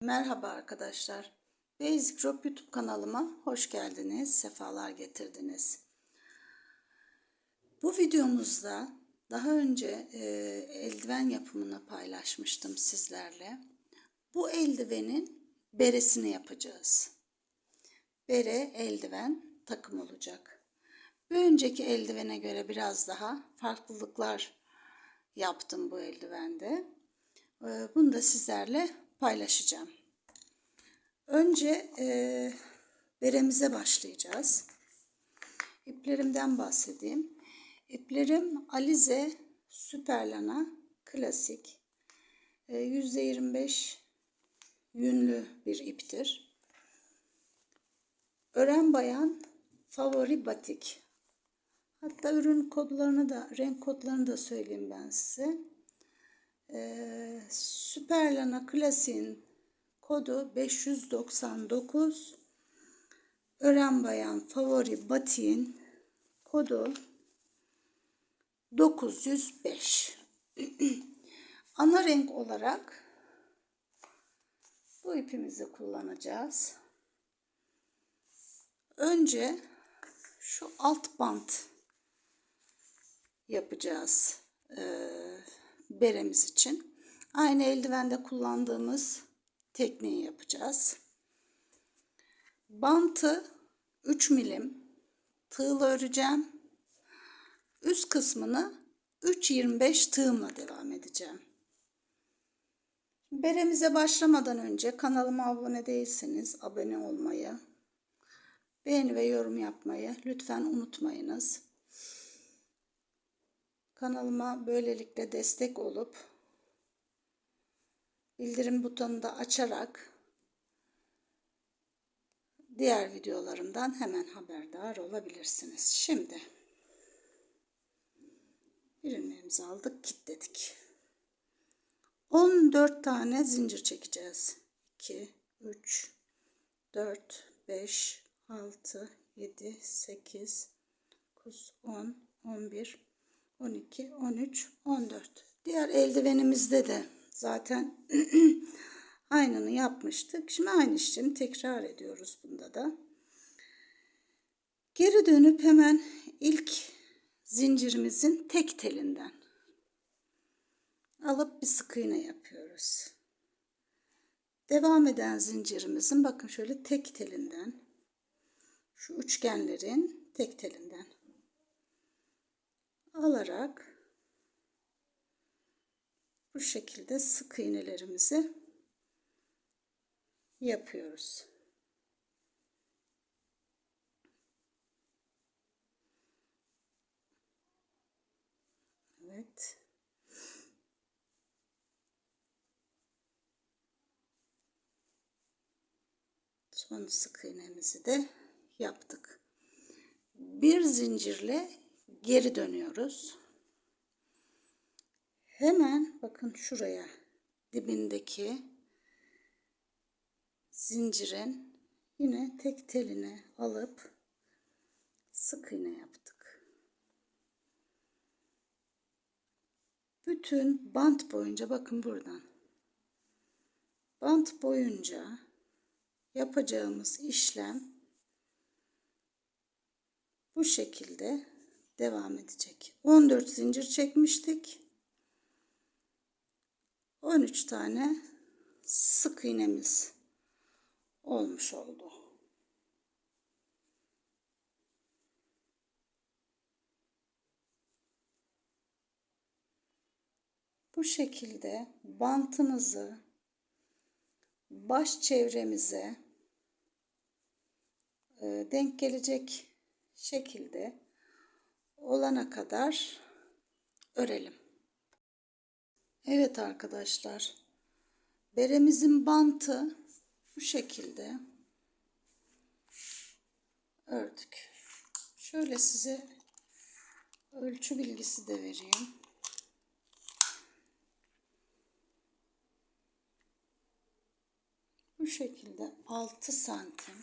Merhaba arkadaşlar. Basic Rock YouTube kanalıma hoş geldiniz, sefalar getirdiniz. Bu videomuzda daha önce e, eldiven yapımını paylaşmıştım sizlerle. Bu eldivenin beresini yapacağız. Bere, eldiven takım olacak. Bir önceki eldivene göre biraz daha farklılıklar yaptım bu eldivende. E, bunu da sizlerle paylaşacağım. Önce e, beremize başlayacağız. İplerimden bahsedeyim. İplerim Alize Süperlana klasik. E, %25 yünlü bir iptir. Ören Bayan favori batik. Hatta ürün kodlarını da, renk kodlarını da söyleyeyim ben size. Ee, Süperlana Klasik'in kodu 599. Ören Bayan Favori Batik'in kodu 905. Ana renk olarak bu ipimizi kullanacağız. Önce şu alt bant yapacağız. Ee, beremiz için. Aynı eldivende kullandığımız tekniği yapacağız. Bantı 3 milim tığla öreceğim. Üst kısmını 3.25 tığımla devam edeceğim. Beremize başlamadan önce kanalıma abone değilseniz abone olmayı, beğeni ve yorum yapmayı lütfen unutmayınız. Kanalıma böylelikle destek olup bildirim butonunu da açarak diğer videolarımdan hemen haberdar olabilirsiniz. Şimdi ürünlerimizi aldık, kilitledik. 14 tane zincir çekeceğiz. 2 3 4 5 6 7 8 9 10 11 12 13 14 diğer eldivenimizde de zaten aynını yapmıştık. Şimdi aynı işlemi tekrar ediyoruz bunda da. Geri dönüp hemen ilk zincirimizin tek telinden alıp bir sık iğne yapıyoruz. Devam eden zincirimizin bakın şöyle tek telinden şu üçgenlerin tek telinden alarak bu şekilde sık iğnelerimizi yapıyoruz. Evet. Son sık iğnemizi de yaptık. Bir zincirle geri dönüyoruz. Hemen bakın şuraya dibindeki zincirin yine tek teline alıp sık iğne yaptık. Bütün bant boyunca bakın buradan. Bant boyunca yapacağımız işlem bu şekilde devam edecek. 14 zincir çekmiştik. 13 tane sık iğnemiz olmuş oldu. Bu şekilde bantımızı baş çevremize e, denk gelecek şekilde olana kadar örelim. Evet arkadaşlar. Beremizin bantı bu şekilde ördük. Şöyle size ölçü bilgisi de vereyim. Bu şekilde 6 santim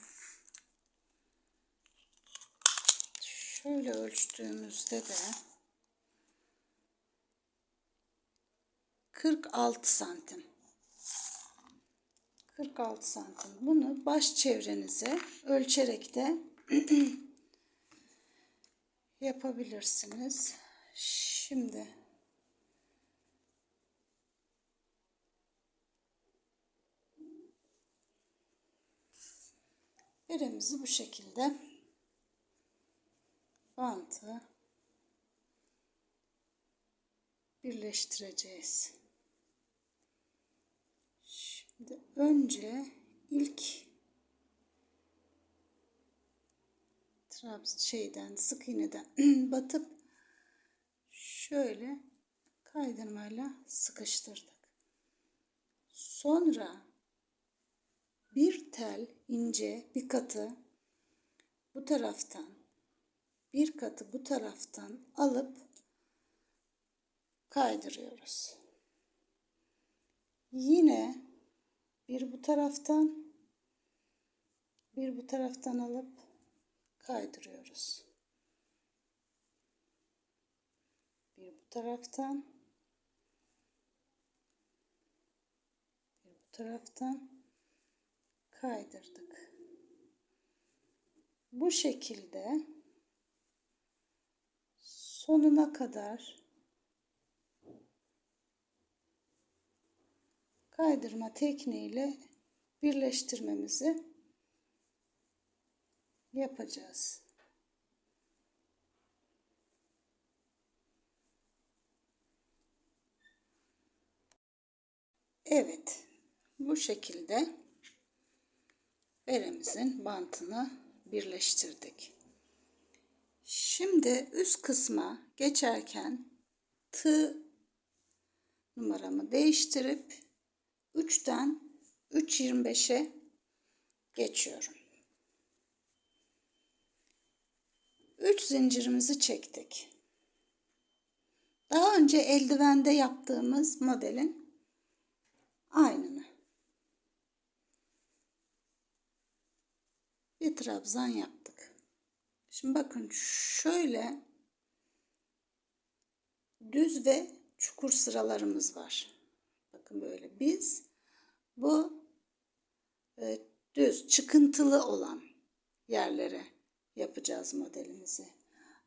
şöyle ölçtüğümüzde de 46 santim. 46 santim. Bunu baş çevrenize ölçerek de yapabilirsiniz. Şimdi beremizi bu şekilde bantı birleştireceğiz. Şimdi önce ilk trabz şeyden sık iğneden batıp şöyle kaydırmayla sıkıştırdık. Sonra bir tel ince bir katı bu taraftan bir katı bu taraftan alıp kaydırıyoruz. Yine bir bu taraftan bir bu taraftan alıp kaydırıyoruz. Bir bu taraftan bir bu taraftan kaydırdık. Bu şekilde sonuna kadar kaydırma tekniğiyle birleştirmemizi yapacağız. Evet, bu şekilde beremizin bantını birleştirdik. Şimdi üst kısma geçerken tığ numaramı değiştirip 3'ten 3.25'e geçiyorum. 3 zincirimizi çektik. Daha önce eldivende yaptığımız modelin aynını. Bir trabzan yaptık. Şimdi bakın şöyle düz ve çukur sıralarımız var. Bakın böyle biz bu e, düz çıkıntılı olan yerlere yapacağız modelimizi.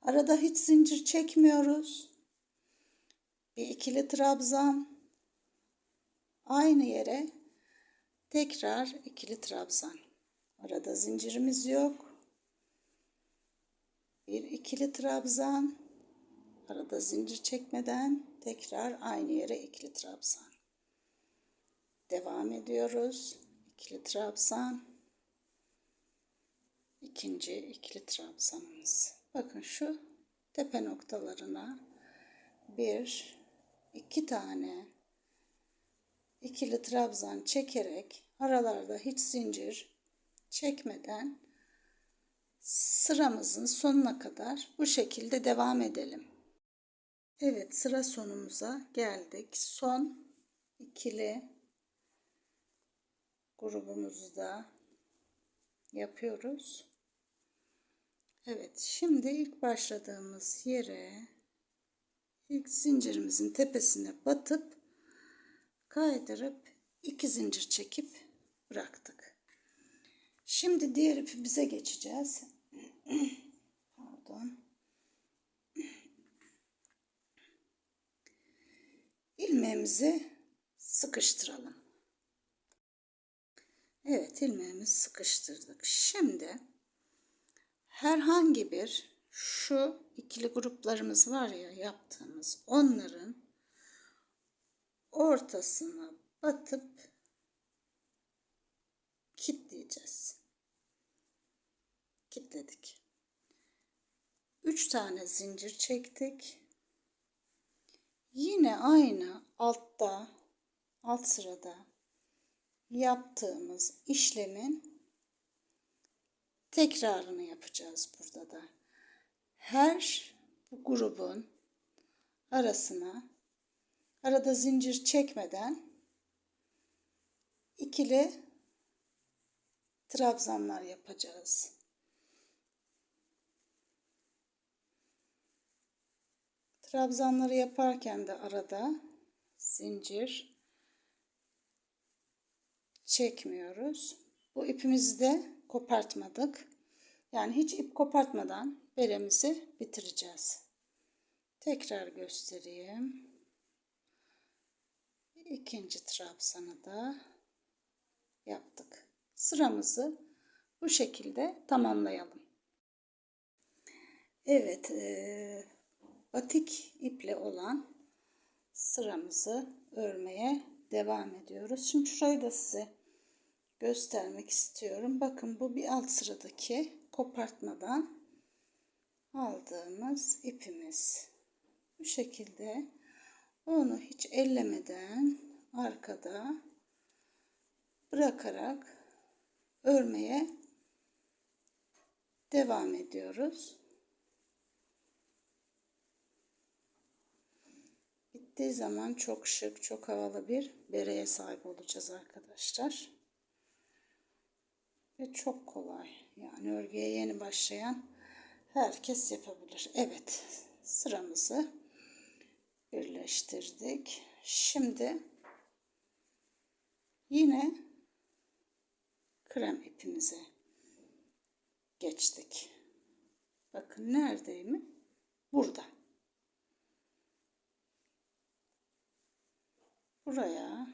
Arada hiç zincir çekmiyoruz. Bir ikili trabzan aynı yere tekrar ikili trabzan. Arada zincirimiz yok. Bir ikili trabzan. Arada zincir çekmeden tekrar aynı yere ikili trabzan. Devam ediyoruz. İkili trabzan. İkinci ikili trabzanımız. Bakın şu tepe noktalarına bir, iki tane ikili trabzan çekerek aralarda hiç zincir çekmeden sıramızın sonuna kadar bu şekilde devam edelim. Evet sıra sonumuza geldik. Son ikili grubumuzu da yapıyoruz. Evet şimdi ilk başladığımız yere ilk zincirimizin tepesine batıp kaydırıp iki zincir çekip bıraktık. Şimdi diğer ipimize geçeceğiz. Pardon. ilmeğimizi sıkıştıralım. Evet ilmeğimizi sıkıştırdık. Şimdi herhangi bir şu ikili gruplarımız var ya yaptığımız onların ortasına batıp kitleyeceğiz. Kitledik. 3 tane zincir çektik. Yine aynı altta alt sırada yaptığımız işlemin tekrarını yapacağız burada da. Her bu grubun arasına arada zincir çekmeden ikili trabzanlar yapacağız. Trabzanları yaparken de arada zincir çekmiyoruz. Bu ipimizi de kopartmadık. Yani hiç ip kopartmadan beremizi bitireceğiz. Tekrar göstereyim. İkinci trabzanı da yaptık. Sıramızı bu şekilde tamamlayalım. Evet, e, batik iple olan sıramızı örmeye devam ediyoruz. Şimdi şurayı da size göstermek istiyorum. Bakın bu bir alt sıradaki kopartmadan aldığımız ipimiz. Bu şekilde onu hiç ellemeden arkada bırakarak örmeye devam ediyoruz. Bittiği zaman çok şık, çok havalı bir bereye sahip olacağız arkadaşlar. Ve çok kolay. Yani örgüye yeni başlayan herkes yapabilir. Evet, sıramızı birleştirdik. Şimdi yine krem ipimize geçtik. Bakın neredeyim? Burada. Buraya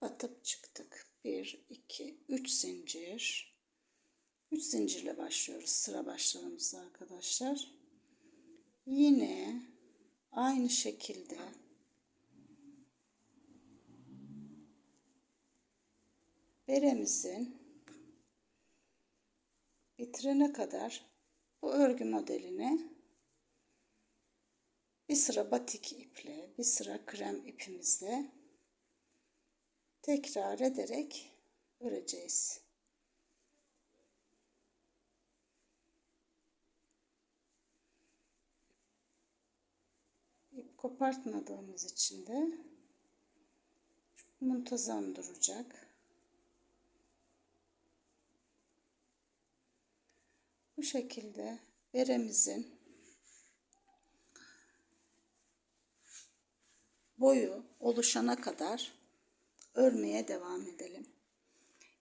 batıp çıktık. 1, 2, 3 zincir. 3 zincirle başlıyoruz sıra başlarımızda arkadaşlar. Yine aynı şekilde beremizin bitirene kadar bu örgü modelini bir sıra batik iple, bir sıra krem ipimizle tekrar ederek öreceğiz. İp kopartmadığımız için de muntazam duracak. Bu şekilde beremizin boyu oluşana kadar örmeye devam edelim.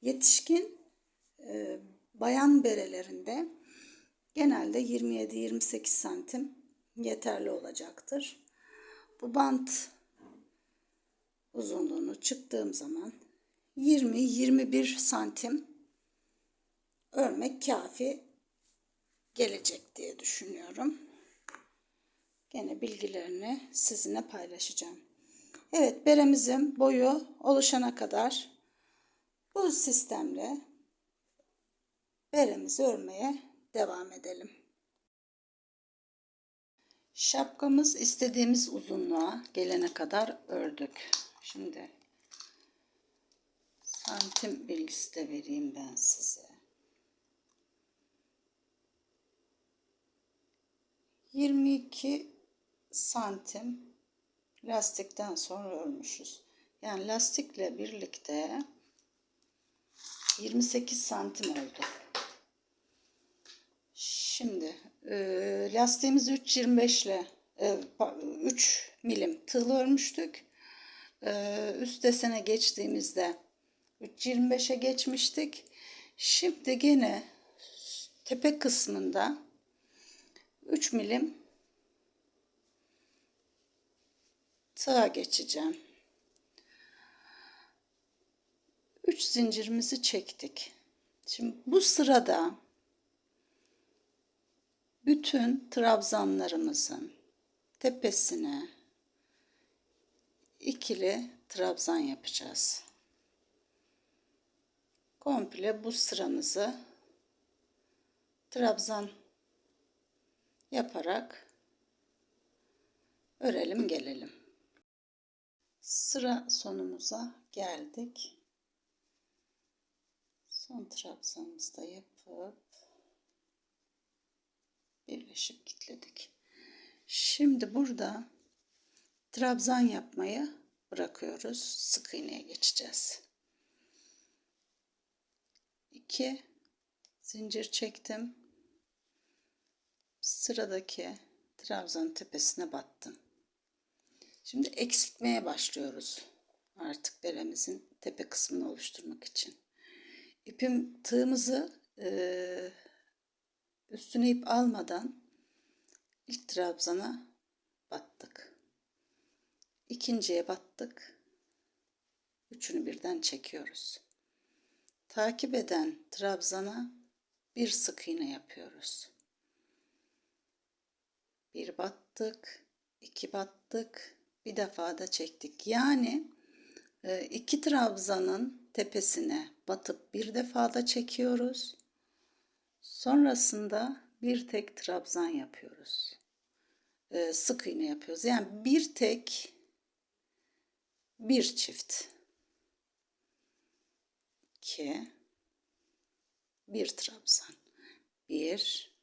Yetişkin e, bayan berelerinde genelde 27-28 santim yeterli olacaktır. Bu bant uzunluğunu çıktığım zaman 20-21 santim örmek kafi gelecek diye düşünüyorum. Gene bilgilerini sizinle paylaşacağım. Evet beremizin boyu oluşana kadar bu sistemle beremizi örmeye devam edelim. Şapkamız istediğimiz uzunluğa gelene kadar ördük. Şimdi santim bilgisi de vereyim ben size. 22 santim lastikten sonra örmüşüz. Yani lastikle birlikte 28 santim oldu. Şimdi e, lastiğimizi 3.25 ile e, 3 milim tığ örmüştük. E, üst desene geçtiğimizde 3.25'e geçmiştik. Şimdi gene tepe kısmında 3 milim sağa geçeceğim. 3 zincirimizi çektik. Şimdi bu sırada bütün trabzanlarımızın tepesine ikili trabzan yapacağız. Komple bu sıramızı trabzan yaparak örelim gelelim. Sıra sonumuza geldik. Son trabzanımızı da yapıp birleşip kilitledik. Şimdi burada trabzan yapmayı bırakıyoruz. Sık iğneye geçeceğiz. 2 zincir çektim. Sıradaki trabzan tepesine battım. Şimdi eksiltmeye başlıyoruz. Artık beremizin tepe kısmını oluşturmak için. İpim tığımızı e, üstüne ip almadan ilk trabzana battık. İkinciye battık. Üçünü birden çekiyoruz. Takip eden trabzana bir sık iğne yapıyoruz. Bir battık, iki battık, bir defa da çektik. Yani e, iki trabzanın tepesine batıp bir defa da çekiyoruz. Sonrasında bir tek trabzan yapıyoruz. E, sık iğne yapıyoruz. Yani bir tek bir çift. 2 bir trabzan. 1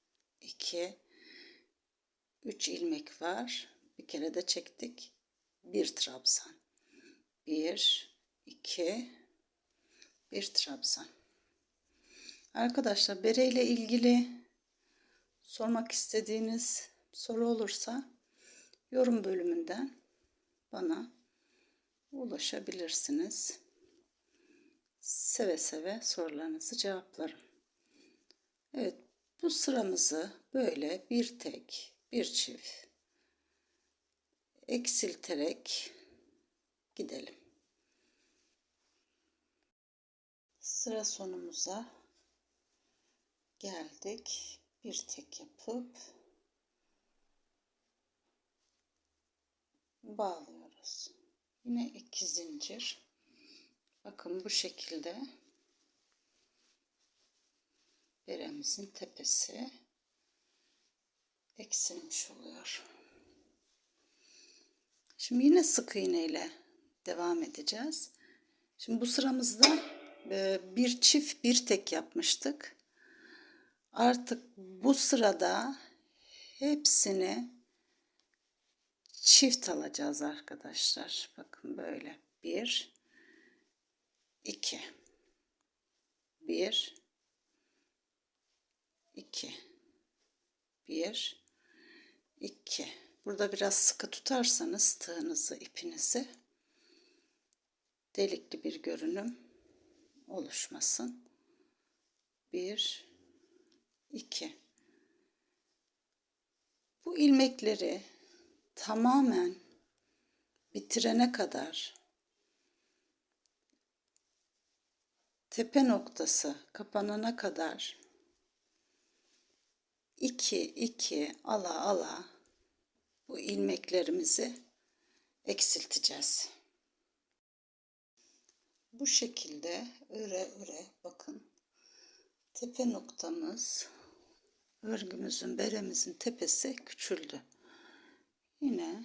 2 3 ilmek var. Bir kere de çektik. Bir trabzan. 1 2 bir trabzan. Arkadaşlar bere ile ilgili sormak istediğiniz soru olursa yorum bölümünden bana ulaşabilirsiniz. Seve seve sorularınızı cevaplarım. Evet bu sıramızı böyle bir tek bir çift eksilterek gidelim. Sıra sonumuza geldik. Bir tek yapıp bağlıyoruz. Yine iki zincir. Bakın bu şekilde beremizin tepesi eksilmiş oluyor. Şimdi yine sık iğne ile devam edeceğiz. Şimdi bu sıramızda e, bir çift bir tek yapmıştık. Artık bu sırada hepsini çift alacağız arkadaşlar. Bakın böyle bir 2 1 2 1 2 Burada biraz sıkı tutarsanız tığınızı, ipinizi delikli bir görünüm oluşmasın. 1 2 Bu ilmekleri tamamen bitirene kadar tepe noktası kapanana kadar 2 2 ala ala bu ilmeklerimizi eksilteceğiz. Bu şekilde öre öre bakın tepe noktamız örgümüzün beremizin tepesi küçüldü. Yine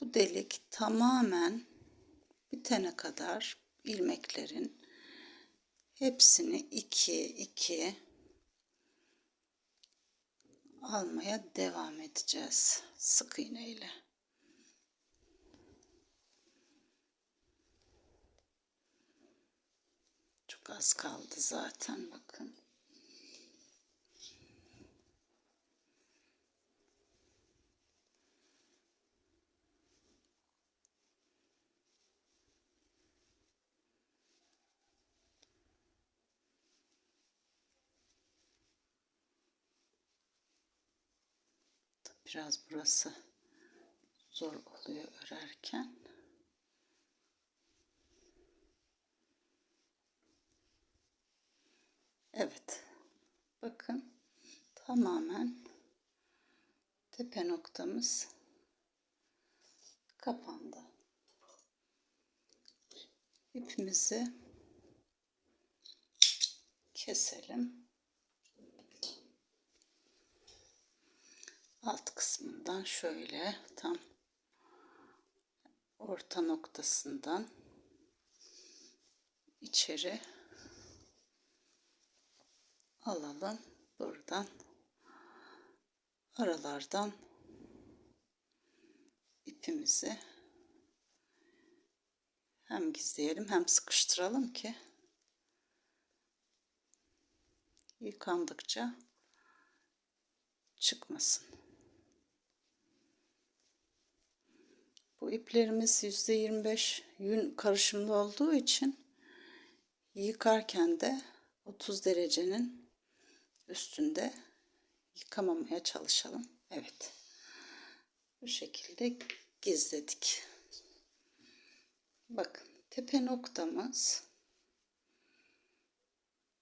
bu delik tamamen bitene kadar ilmeklerin hepsini iki iki almaya devam edeceğiz sık iğne ile. Çok az kaldı zaten bakın. Biraz burası zor oluyor örerken. Evet. Bakın tamamen tepe noktamız kapandı. İpimizi keselim. Alt kısmından şöyle tam orta noktasından içeri alalım buradan aralardan ipimizi hem gizleyelim hem sıkıştıralım ki yıkandıkça çıkmasın. Bu iplerimiz %25 yün karışımlı olduğu için yıkarken de 30 derecenin üstünde yıkamamaya çalışalım. Evet. Bu şekilde gizledik. Bakın tepe noktamız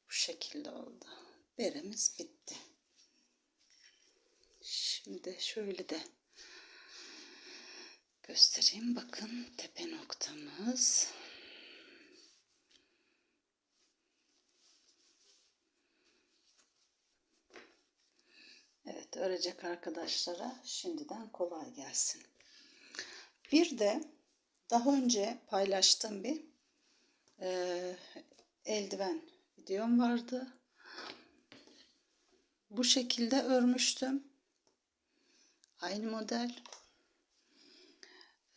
bu şekilde oldu. Beremiz bitti. Şimdi şöyle de göstereyim. Bakın tepe noktamız. Evet örecek arkadaşlara şimdiden kolay gelsin. Bir de daha önce paylaştığım bir e, eldiven videom vardı. Bu şekilde örmüştüm. Aynı model.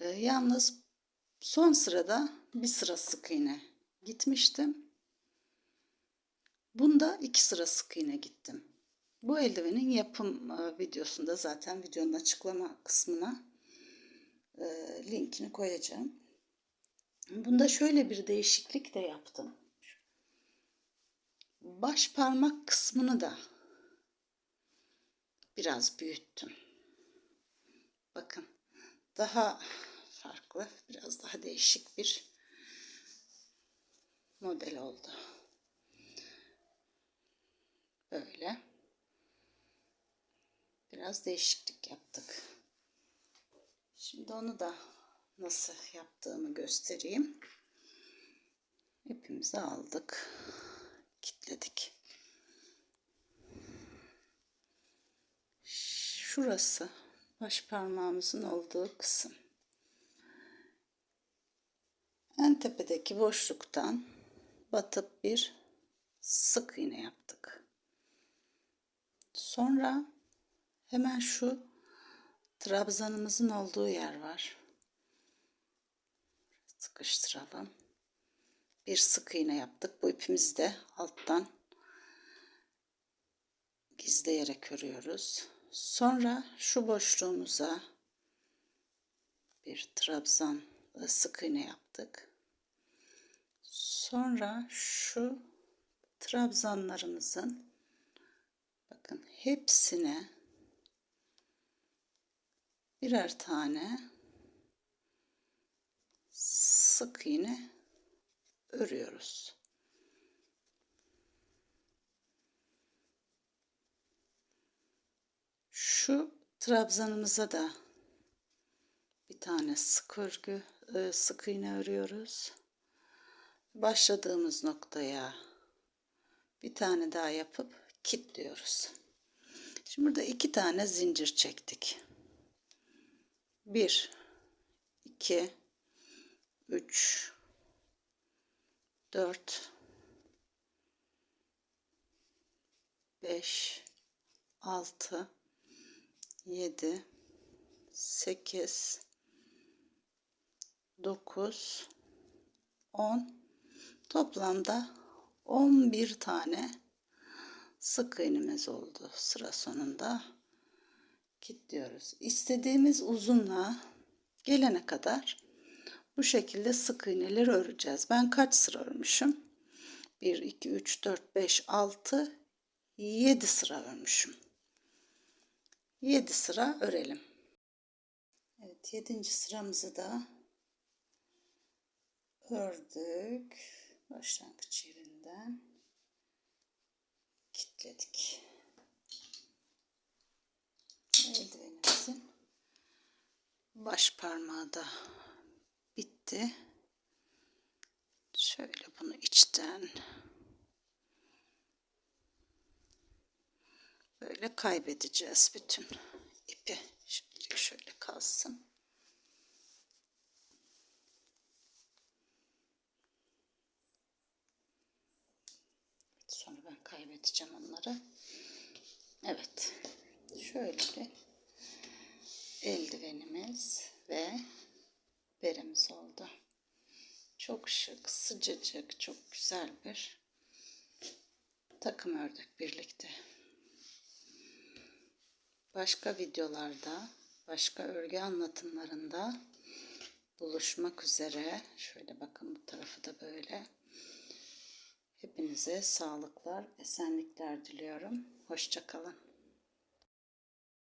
E, yalnız son sırada bir sıra sık iğne gitmiştim. Bunda iki sıra sık iğne gittim. Bu eldivenin yapım e, videosunda zaten videonun açıklama kısmına e, linkini koyacağım. Bunda şöyle bir değişiklik de yaptım. Baş parmak kısmını da biraz büyüttüm. Bakın daha farklı, biraz daha değişik bir model oldu. Böyle. Biraz değişiklik yaptık. Şimdi onu da nasıl yaptığımı göstereyim. İpimizi aldık. Kitledik. Şurası baş parmağımızın olduğu kısım. En tepedeki boşluktan batıp bir sık iğne yaptık. Sonra hemen şu trabzanımızın olduğu yer var. Sıkıştıralım. Bir sık iğne yaptık. Bu ipimizi de alttan gizleyerek örüyoruz. Sonra şu boşluğumuza bir trabzan sık iğne yaptık. Sonra şu trabzanlarımızın bakın hepsine birer tane sık iğne örüyoruz. Şu trabzanımıza da bir tane sık örgü, e, sık iğne örüyoruz. Başladığımız noktaya bir tane daha yapıp kilitliyoruz. Şimdi burada iki tane zincir çektik. Bir, iki, üç, dört, beş, altı, 7 8 9 10 toplamda 11 tane sık iğnemiz oldu sıra sonunda. Kilitliyoruz. İstediğimiz uzunluğa gelene kadar bu şekilde sık iğneleri öreceğiz. Ben kaç sıra örmüşüm? 1 2 3 4 5 6 7 sıra örmüşüm. 7 sıra örelim. Evet 7. sıramızı da ördük. Başlangıç yerinden kilitledik. Eldivenimizin baş parmağı da bitti. Şöyle bunu içten böyle kaybedeceğiz bütün ipi. Şimdilik şöyle kalsın. Sonra ben onları. Evet. Şöyle bir eldivenimiz ve beremiz oldu. Çok şık, sıcacık, çok güzel bir takım ördük birlikte başka videolarda, başka örgü anlatımlarında buluşmak üzere. Şöyle bakın bu tarafı da böyle. Hepinize sağlıklar, esenlikler diliyorum. Hoşçakalın.